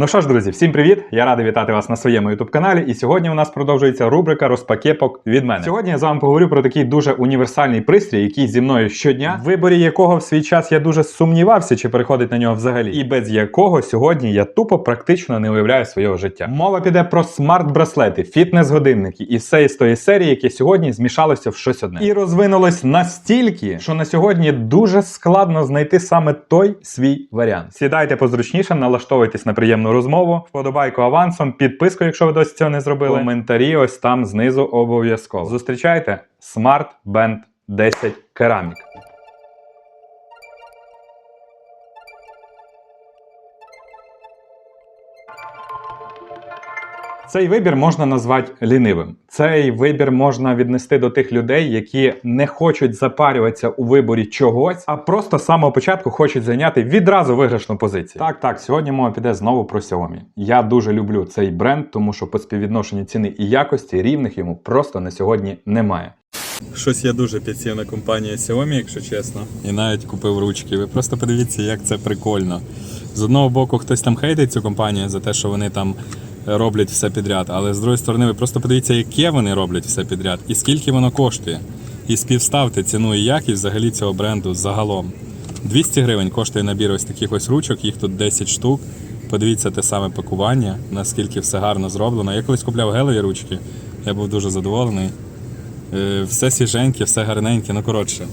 Ну що ж, друзі, всім привіт! Я радий вітати вас на своєму youtube каналі. І сьогодні у нас продовжується рубрика розпакепок від мене. Сьогодні я з вами поговорю про такий дуже універсальний пристрій, який зі мною щодня, в виборі якого в свій час я дуже сумнівався, чи переходить на нього взагалі, і без якого сьогодні я тупо практично не уявляю свого життя. Мова піде про смарт-браслети, фітнес-годинники і все із тої серії, яке сьогодні змішалося в щось одне. І розвинулось настільки, що на сьогодні дуже складно знайти саме той свій варіант. Сідайте позручніше, налаштовуйтесь на приємну розмову, вподобайку авансом, підписку, якщо ви досі цього не зробили. Коментарі ось там знизу обов'язково. Зустрічайте Smart Band 10 Керамік. Цей вибір можна назвати лінивим. Цей вибір можна віднести до тих людей, які не хочуть запарюватися у виборі чогось, а просто з самого початку хочуть зайняти відразу виграшну позицію. Так, так, сьогодні мова піде знову про Xiaomi. Я дуже люблю цей бренд, тому що по співвідношенню ціни і якості рівних йому просто на сьогодні немає. Щось я дуже підсів на компанію Xiaomi, якщо чесно. І навіть купив ручки. Ви просто подивіться, як це прикольно. З одного боку, хтось там хейтить цю компанію за те, що вони там роблять все підряд, але з другої сторони, ви просто подивіться, яке вони роблять все підряд і скільки воно коштує. І співставте ціну і якість взагалі цього бренду загалом. 200 гривень коштує набір ось таких ось ручок, їх тут 10 штук. Подивіться те саме пакування, наскільки все гарно зроблено. Я колись купляв гелеві ручки, я був дуже задоволений. Е, Все свіженьке, все гарненьке, ну коротше.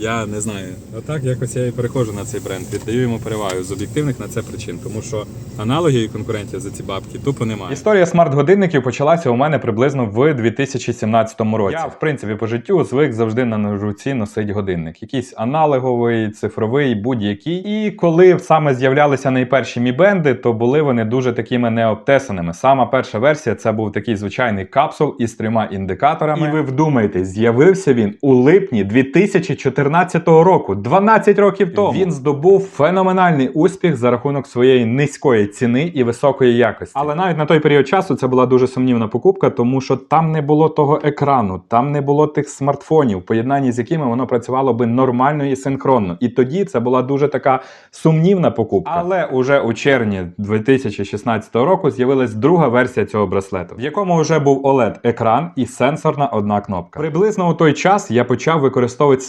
Я не знаю. Отак якось я і переходжу на цей бренд. Віддаю йому перевагу з об'єктивних на це причин, тому що аналогів і конкурентів за ці бабки тупо немає. Історія смарт-годинників почалася у мене приблизно в 2017 році. Я, в принципі, по життю звик завжди на руці носить годинник. Якийсь аналоговий, цифровий, будь-який. І коли саме з'являлися найперші мібенди, то були вони дуже такими необтесаними. Сама перша версія це був такий звичайний капсул із трьома індикаторами. І ви вдумаєте, з'явився він у липні 2014 року, 12 років тому. Він здобув феноменальний успіх за рахунок своєї низької ціни і високої якості. Але навіть на той період часу це була дуже сумнівна покупка, тому що там не було того екрану, там не було тих смартфонів, поєднанні з якими воно працювало би нормально і синхронно. І тоді це була дуже така сумнівна покупка. Але уже у червні 2016 року з'явилась друга версія цього браслету, в якому вже був oled екран і сенсорна одна кнопка. Приблизно у той час я почав використовувати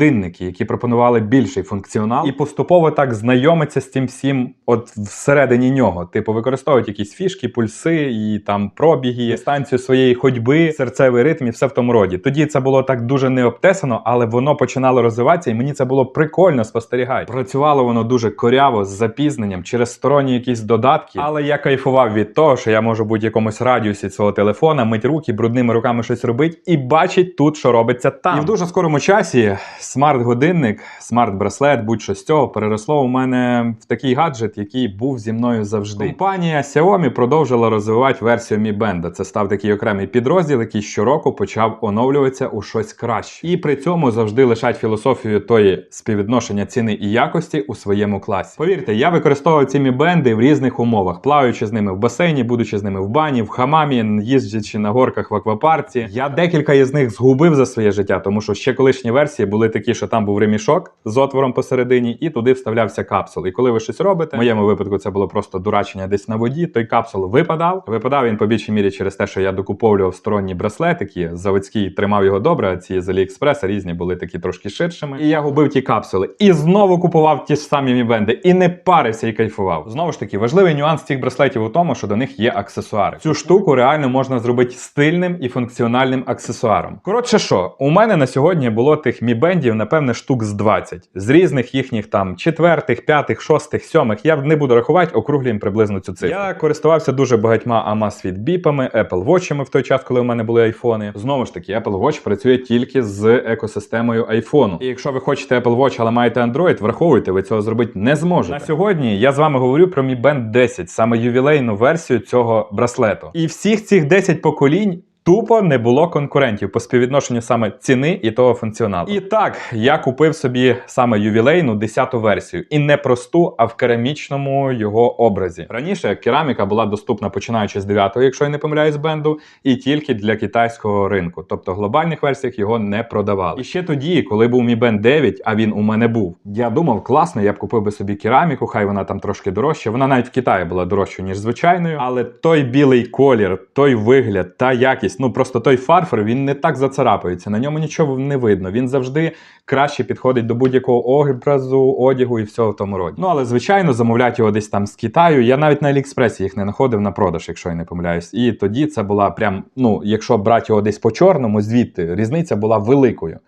смарт-годинники, які пропонували більший функціонал, і поступово так знайомитися з цим всім, от всередині нього. Типу, використовувати якісь фішки, пульси і там пробіги, дистанцію своєї ходьби, серцевий ритм і все в тому роді. Тоді це було так дуже необтесано, але воно починало розвиватися, і мені це було прикольно спостерігати. Працювало воно дуже коряво з запізненням через сторонні якісь додатки. Але я кайфував від того, що я можу бути в якомусь радіусі свого телефона, мить руки, брудними руками щось робити і бачить тут, що робиться там. І в дуже скорому часі смарт-годинник, смарт-браслет, будь-що з цього переросло у мене в такий гаджет, який був зі мною завжди. Компанія Xiaomi продовжила розвивати версію Mi Band. Це став такий окремий підрозділ, який щороку почав оновлюватися у щось краще. І при цьому завжди лишать філософію тої співвідношення ціни і якості у своєму класі. Повірте, я використовував ці Mi Band в різних умовах, плаваючи з ними в басейні, будучи з ними в бані, в хамамі, їздячи на горках в аквапарці. Я декілька із них згубив за своє життя, тому що ще колишні версії були такі, що там був ремішок з отвором посередині, і туди вставлявся капсул. І коли ви щось робите, в моєму випадку це було просто дурачення десь на воді. Той капсул випадав. Випадав він по більшій мірі через те, що я докуповував сторонні браслетики. Заводський тримав його добре. А ці з Аліекспреса різні були такі трошки ширшими. І я губив ті капсули. І знову купував ті ж самі мібенди. І не парився і кайфував. Знову ж таки, важливий нюанс цих браслетів у тому, що до них є аксесуари. Цю штуку реально можна зробити стильним і функціональним аксесуаром. Коротше, що у мене на сьогодні було тих мібендів, напевне, штук з 20. з різних їхніх там четвертих, п'ятих, шостих, сьомих. Я не буду рахувати, округлюємо приблизно цю цифру. Я користувався дуже багатьма Amazfit біпами, Apple Watch'ами в той час, коли у мене були айфони. Знову ж таки, Apple Watch працює тільки з екосистемою айфону. І якщо ви хочете Apple Watch, але маєте Android, враховуйте, ви цього зробити не зможете. На сьогодні я з вами говорю про Mi Band 10, саме ювілейну версію цього браслету. І всіх цих 10 поколінь Тупо не було конкурентів по співвідношенню саме ціни і того функціоналу. І так, я купив собі саме ювілейну 10-ту версію. І не просту, а в керамічному його образі. Раніше кераміка була доступна починаючи з 9-го, якщо я не помиляюсь, бенду, і тільки для китайського ринку. Тобто в глобальних версіях його не продавали. І ще тоді, коли був Mi Band 9, а він у мене був. Я думав, класно, я б купив би собі кераміку, хай вона там трошки дорожча. Вона навіть в Китаї була дорожчою, ніж звичайною. Але той білий колір, той вигляд, та якість, ну просто той фарфор, він не так зацарапається. На ньому нічого не видно. Він завжди краще підходить до будь-якого образу, одягу і всього в тому роді. Ну але звичайно, замовляти його десь там з Китаю. Я навіть на Аліекспресі їх не знаходив на продаж, якщо я не помиляюсь. І тоді це була прям, ну, якщо брати його десь по чорному, звідти різниця була великою.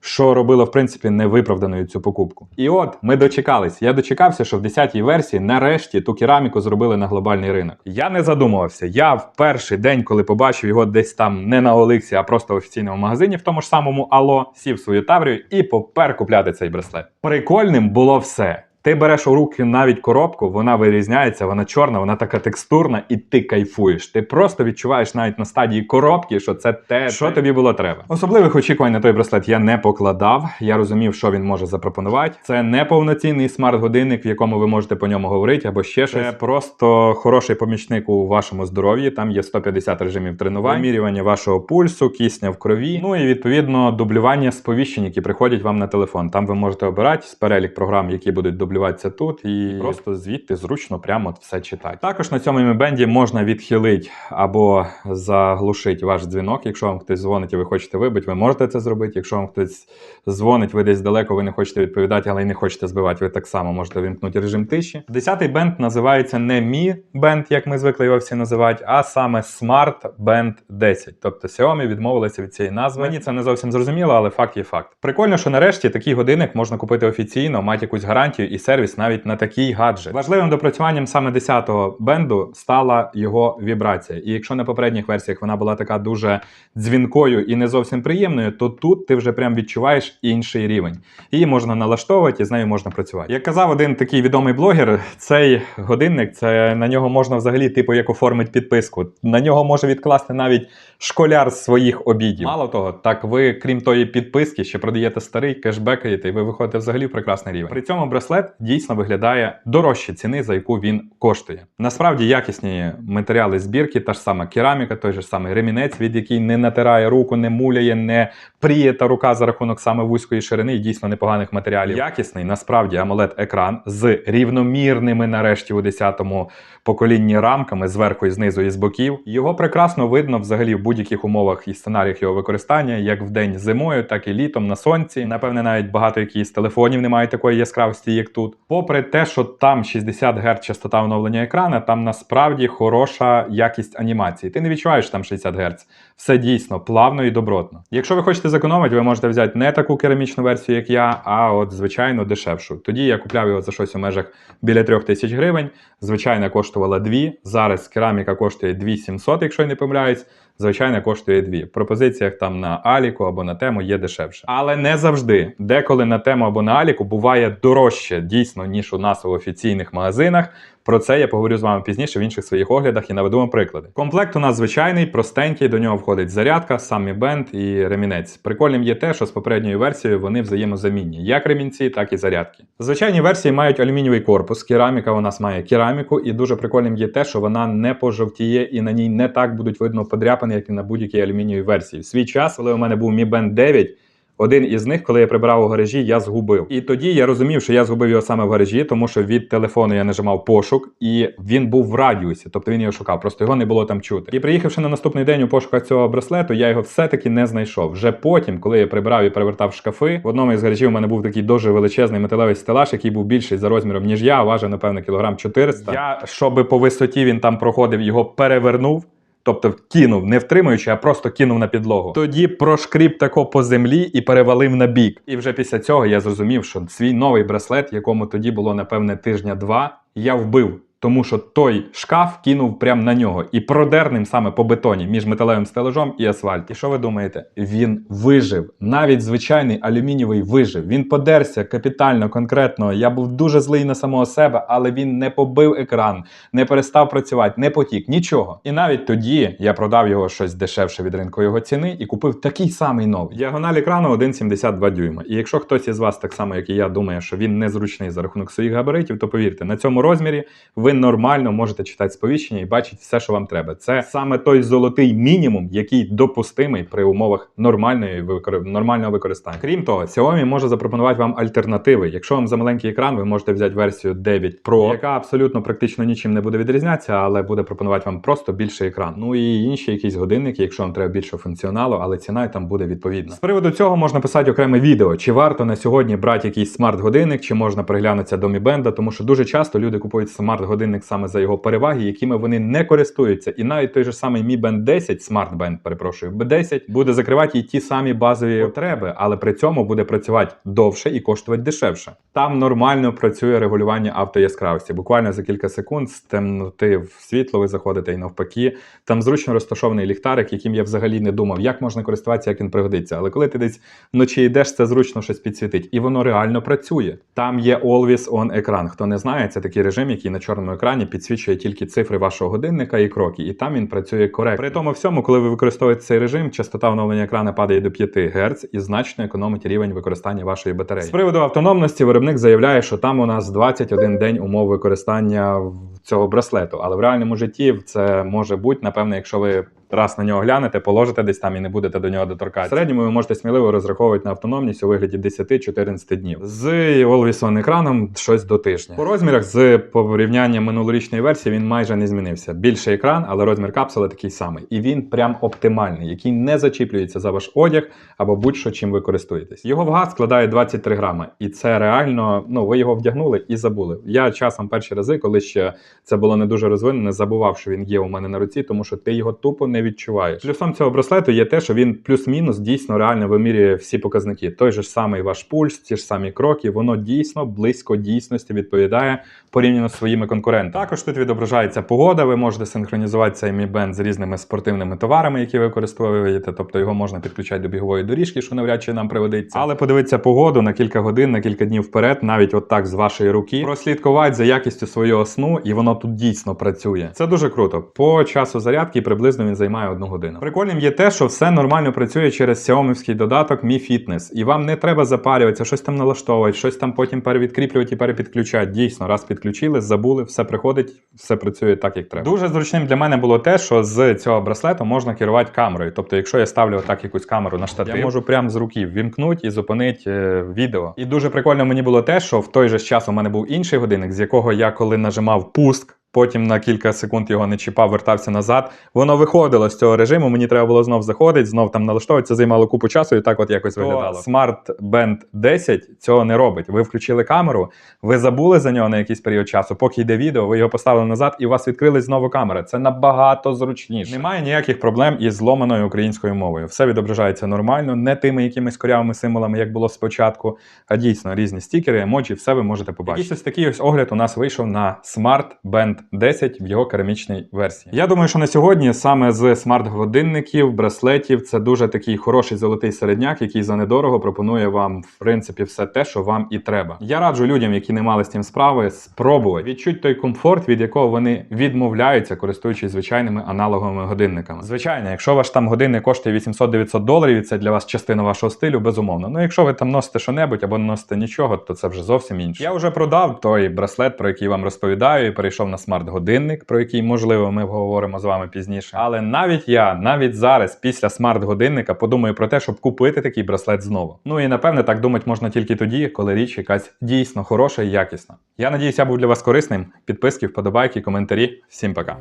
Що робило, в принципі, невиправданою цю покупку. І от ми дочекались. Я дочекався, що в 10-й версії нарешті ту кераміку зробили на глобальний ринок. Я не задумувався. Я в перший день, коли побачив його десь там не на Оликсі, а просто в офіційному магазині, в тому ж самому Ало, сів свою таврію і попер купляти цей браслет. Прикольним було все. Ти береш у руки навіть коробку, вона вирізняється, вона чорна, вона така текстурна, і ти кайфуєш. Ти просто відчуваєш навіть на стадії коробки, що це те, що тобі було треба. Особливих очікувань на той браслет я не покладав. Я розумів, що він може запропонувати. Це не повноцінний смарт-годинник, в якому ви можете по ньому говорити, або ще щось. Це просто хороший помічник у вашому здоров'ї. Там є 150 режимів тренувань, вимірювання вашого пульсу, кисня в крові. Ну і відповідно дублювання сповіщень, які приходять вам на телефон. Там ви можете обирати з перелік програм, які будуть дублюватися тут, і просто звідти зручно прямо все читати. Також на цьому бенді можна відхилити або заглушити ваш дзвінок. Якщо вам хтось дзвонить і ви хочете вибити, ви можете це зробити. Якщо вам хтось дзвонить, ви десь далеко, ви не хочете відповідати, але й не хочете збивати, ви так само можете вимкнути режим тиші. Десятий бенд називається не Mi Band, як ми звикли його всі називати, а саме Smart Band 10. Тобто Xiaomi відмовилися від цієї назви. Мені це не зовсім зрозуміло, але факт є факт. Прикольно, що нарешті такий годинник можна купити офіційно, мати якусь гарантію сервіс навіть на такий гаджет. Важливим допрацюванням саме 10-го бенду стала його вібрація. І якщо на попередніх версіях вона була така дуже дзвінкою і не зовсім приємною, то тут ти вже прям відчуваєш інший рівень. Її можна налаштовувати і з нею можна працювати. Як казав один такий відомий блогер, цей годинник це на нього можна взагалі, типу, як оформити підписку. На нього може відкласти навіть школяр своїх обідів. Мало того, так ви, крім тої підписки, ще продаєте старий, кешбекаєте, і ви виходите взагалі в прекрасний рівень. При цьому браслет дійсно виглядає дорожче ціни, за яку він коштує. Насправді якісні матеріали збірки, та ж сама кераміка, той же самий ремінець, від який не натирає руку, не муляє, не пріє та рука за рахунок саме вузької ширини і дійсно непоганих матеріалів. Якісний насправді amoled екран з рівномірними, нарешті, у 10-му поколінні рамками зверху і знизу і з боків. Його прекрасно видно взагалі в будь-яких умовах і сценаріях його використання, як в день зимою, так і літом на сонці. Напевне, навіть багато які з телефонів не мають такої яскравості, як тут. Попри те, що там 60 Гц частота оновлення екрана, там насправді хороша якість анімації. Ти не відчуваєш там 60 Гц. Все дійсно плавно і добротно. Якщо ви хочете зекономити, ви можете взяти не таку керамічну версію, як я, а от звичайно дешевшу. Тоді я купляв його за щось у межах біля 3 тисяч гривень. Звичайна коштувала 2. Зараз кераміка коштує 2700, якщо я не помиляюсь. Звичайно, коштує 2. В пропозиціях там на Аліку або на тему є дешевше. Але не завжди. Деколи на тему або на Аліку буває дорожче дійсно, ніж у нас у офіційних магазинах. Про це я поговорю з вами пізніше в інших своїх оглядах і наведу вам приклади. Комплект у нас звичайний, простенький, до нього входить зарядка, самі бенд і ремінець. Прикольним є те, що з попередньою версією вони взаємозамінні, як ремінці, так і зарядки. Звичайні версії мають алюмінієвий корпус, кераміка у нас має кераміку, і дуже прикольним є те, що вона не пожовтіє і на ній не так будуть видно подряпини, як і на будь-якій алюмінієвій версії. В свій час, коли у мене був Mi Band 9, один із них, коли я прибирав у гаражі, я згубив. І тоді я розумів, що я згубив його саме в гаражі, тому що від телефону я нажимав пошук, і він був в радіусі, тобто він його шукав, просто його не було там чути. І приїхавши на наступний день у пошуках цього браслету, я його все-таки не знайшов. Вже потім, коли я прибирав і перевертав шкафи, в одному із гаражів у мене був такий дуже величезний металевий стелаж, який був більший за розміром, ніж я, важив, напевно, кілограм 400. Я, щоб по висоті він там проходив, його перевернув. Тобто кинув, не втримуючи, а просто кинув на підлогу. Тоді прошкріб тако по землі і перевалив на бік. І вже після цього я зрозумів, що свій новий браслет, якому тоді було напевне тижня два, я вбив. Тому що той шкаф кинув прямо на нього і продер ним саме по бетоні між металевим стележом і асфальт. І що ви думаєте? Він вижив. Навіть звичайний алюмінієвий вижив. Він подерся капітально, конкретно. Я був дуже злий на самого себе, але він не побив екран, не перестав працювати, не потік, нічого. І навіть тоді я продав його щось дешевше від ринкової ціни і купив такий самий новий. Діагональ екрану 1,72 дюйма. І якщо хтось із вас, так само як і я, думає, що він незручний за рахунок своїх габаритів, то повірте, на цьому розмірі ви нормально можете читати сповіщення і бачити все, що вам треба. Це саме той золотий мінімум, який допустимий при умовах нормальної нормального використання. Крім того, Xiaomi може запропонувати вам альтернативи. Якщо вам за маленький екран, ви можете взяти версію 9 Pro, яка абсолютно практично нічим не буде відрізнятися, але буде пропонувати вам просто більший екран. Ну і інші якісь годинники, якщо вам треба більше функціоналу, але ціна там буде відповідна. З приводу цього можна писати окреме відео, чи варто на сьогодні брати якийсь смарт-годинник, чи можна приглянутися до Mi Band, тому що дуже часто люди купують смарт-годинник саме за його переваги, якими вони не користуються. І навіть той же самий Mi Band 10, Smart Band, перепрошую, B10, буде закривати і ті самі базові потреби, але при цьому буде працювати довше і коштувати дешевше. Там нормально працює регулювання автояскравості. Буквально за кілька секунд з темноти в світло ви заходите і навпаки. Там зручно розташований ліхтарик, яким я взагалі не думав, як можна користуватися, як він пригодиться. Але коли ти десь вночі йдеш, це зручно щось підсвітить, і воно реально працює. Там є Always On екран. Хто не знає, це такий режим, який на чорному екрані підсвічує тільки цифри вашого годинника і кроки, і там він працює коректно. При тому всьому, коли ви використовуєте цей режим, частота оновлення екрана падає до 5 Гц і значно економить рівень використання вашої батареї. З приводу автономності виробник заявляє, що там у нас 21 день умов використання цього браслету, але в реальному житті це може бути, напевно, якщо ви раз на нього глянете, положите десь там і не будете до нього доторкатися. В середньому ви можете сміливо розраховувати на автономність у вигляді 10-14 днів. З Always On екраном щось до тижня. По розмірах з порівнянням минулорічної версії він майже не змінився. Більший екран, але розмір капсули такий самий. І він прям оптимальний, який не зачіплюється за ваш одяг або будь-що чим ви користуєтесь. Його вага складає 23 грами, і це реально, ну ви його вдягнули і забули. Я часом перші рази, коли ще це було не дуже розвинене, забував, що він є у мене на руці, тому що ти його тупо не відчуваєш. Плюсом цього браслету є те, що він плюс-мінус дійсно реально вимірює всі показники. Той же ж самий ваш пульс, ті ж самі кроки, воно дійсно близько дійсності відповідає порівняно з своїми конкурентами. Також тут відображається погода. Ви можете синхронізувати цей Mi Band з різними спортивними товарами, які ви використовуєте. Тобто його можна підключати до бігової доріжки, що навряд чи нам пригодиться. Але подивитися погоду на кілька годин, на кілька днів вперед, навіть отак з вашої руки, прослідкувати за якістю свого сну, і воно тут дійсно працює. Це дуже круто. По часу зарядки приблизно він займає одну годину. Прикольним є те, що все нормально працює через Xiaomi додаток Mi Fitness, і вам не треба запарюватися, щось там налаштовувати, щось там потім перевідкріплювати і перепідключати. Дійсно, раз підключили, забули, все приходить, все працює так, як треба. Дуже зручним для мене було те, що з цього браслету можна керувати камерою. Тобто, якщо я ставлю отак якусь камеру на штатив, я можу прямо з руки ввімкнути і зупинити е, відео. І дуже прикольно мені було те, що в той же час у мене був інший годинник, з якого я коли нажимав пуск. Потім на кілька секунд його не чіпав, вертався назад. Воно виходило з цього режиму. Мені треба було знов заходити, знов там налаштовувати. Це займало купу часу і так от якось виглядало. Smart Band 10 цього не робить. Ви включили камеру, ви забули за нього на якийсь період часу. Поки йде відео, ви його поставили назад, і у вас відкрилась знову камера. Це набагато зручніше. Немає ніяких проблем із зломаною українською мовою. Все відображається нормально, не тими якимись корявими символами, як було спочатку, а дійсно різні стікери, емоджі, все ви можете побачити. Якийсь ось такий ось огляд у нас вийшов на Smart Band 10 в його керамічній версії. Я думаю, що на сьогодні саме з смарт-годинників, браслетів це дуже такий хороший золотий середняк, який за недорого пропонує вам, в принципі, все те, що вам і треба. Я раджу людям, які не мали з цим справи, спробувати відчути той комфорт, від якого вони відмовляються, користуючись звичайними аналоговими годинниками. Звичайно, якщо ваш там годинник коштує 800-900 доларів, і це для вас частина вашого стилю, безумовно. Ну якщо ви там носите що-небудь або не носите нічого, то це вже зовсім інше. Я вже продав той браслет, про який вам розповідаю, і перейшов на смарт-годинник, про який можливо ми говоримо з вами пізніше. Але навіть я, навіть зараз, після смарт-годинника, подумаю про те, щоб купити такий браслет знову. Ну і напевне так думати можна тільки тоді, коли річ якась дійсно хороша і якісна. Я надіюсь, я був для вас корисним. Підписки, вподобайки, коментарі. Всім пока.